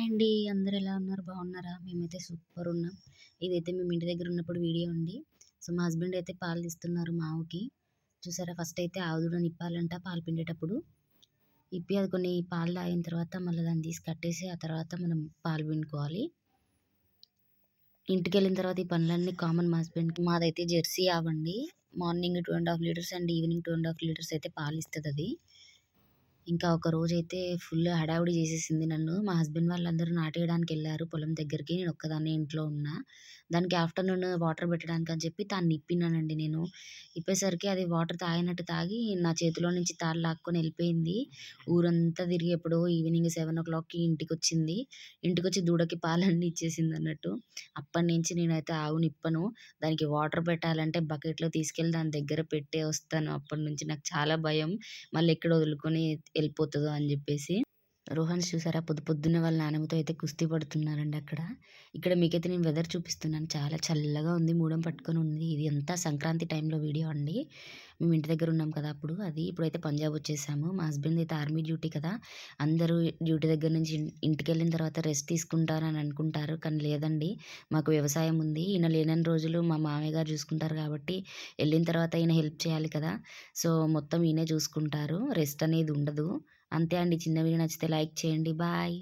Hi అండి. అందరు ఎలా ఉన్నారు? బాగున్నారా? మేమైతే సూపర్ ఉన్నాం. ఇదైతే మేము ఇంటి దగ్గర ఉన్నప్పుడు వీడియో అండి. సో మా హస్బెండ్ అయితే పాలు తీస్తున్నారు మా ఆవుకి చూసారా? ఫస్ట్ అయితే ఆవు దూడని ఇప్పాలంట పాలు పిండేటప్పుడు. ఇప్పి అది కొన్ని పాలు తాగిన తర్వాత మళ్ళీ దాన్ని తీసి కట్టేసి ఆ తర్వాత మనం పాలు పిండుకోవాలి. ఇంటికి వెళ్ళిన తర్వాత ఈ పనులన్నీ కామన్ మా హస్బెండ్కి. మాదైతే Jersey ఆవండి. Morning two and half litres and evening two and half litres అయితే పాలు ఇస్తుంది అది ఇంకా ఒక రోజు అయితే ఫుల్ హడావిడి చేసేసింది నన్ను. మా హస్బెండ్ వాళ్ళందరూ నాటేయడానికి వెళ్ళారు పొలం దగ్గరికి. నేను ఒక్కదాన్నే ఇంట్లో ఉన్నా. దానికి ఆఫ్టర్నూన్ వాటర్ పెట్టడానికి అని చెప్పి తాను నిప్పినానండి నేను. ఇప్పేసరికి అది వాటర్ తాగినట్టు తాగి నా చేతిలో నుంచి తాళ్ళు లాక్కొని వెళ్ళిపోయింది. ఊరంతా తిరిగి ఎప్పుడో ఈవినింగ్ సెవెన్ ఓ క్లాక్కి ఇంటికి వచ్చింది ఇంటికి వచ్చి దూడకి పాలన్నీ ఇచ్చేసింది అన్నట్టు. అప్పటి నుంచి నేనైతే ఆవు నిప్పను. దానికి వాటర్ పెట్టాలంటే బకెట్లో తీసుకెళ్ళి దాని దగ్గర పెట్టే వస్తాను. అప్పటి నుంచి నాకు చాలా భయం. మళ్ళీ ఎక్కడ వదులుకొని వెళ్ళిపోతుందో అని చెప్పేసి రోహన్స్ చూసారా? పొద్దు పొద్దున్న వాళ్ళ నాన్నమ్మతో అయితే కుస్తీ పడుతున్నారండి అక్కడ. ఇక్కడ మీకైతే నేను వెదర్ చూపిస్తున్నాను. చాలా చల్లగా ఉంది మూడం పట్టుకొని ఉంది. ఇది అంతా సంక్రాంతి టైంలో వీడియో అండి. మేము ఇంటి దగ్గర ఉన్నాం కదా అప్పుడు. అది ఇప్పుడైతే పంజాబ్ వచ్చేసాము. మా హస్బెండ్ అయితే ఆర్మీ డ్యూటీ కదా. అందరూ డ్యూటీ దగ్గర నుంచి ఇంటికి వెళ్ళిన తర్వాత రెస్ట్ తీసుకుంటారని అనుకుంటారు. కానీ లేదండి. మాకు వ్యవసాయం ఉంది. ఈయన లేనని రోజులు మా మామయ్య గారు చూసుకుంటారు కాబట్టి వెళ్ళిన తర్వాత ఈయన హెల్ప్ చేయాలి కదా. సో మొత్తం ఈయనే చూసుకుంటారు. రెస్ట్ అనేది ఉండదు. అంతే అండి. చిన్న వీడియో నచ్చితే లైక్ చేయండి. బాయ్.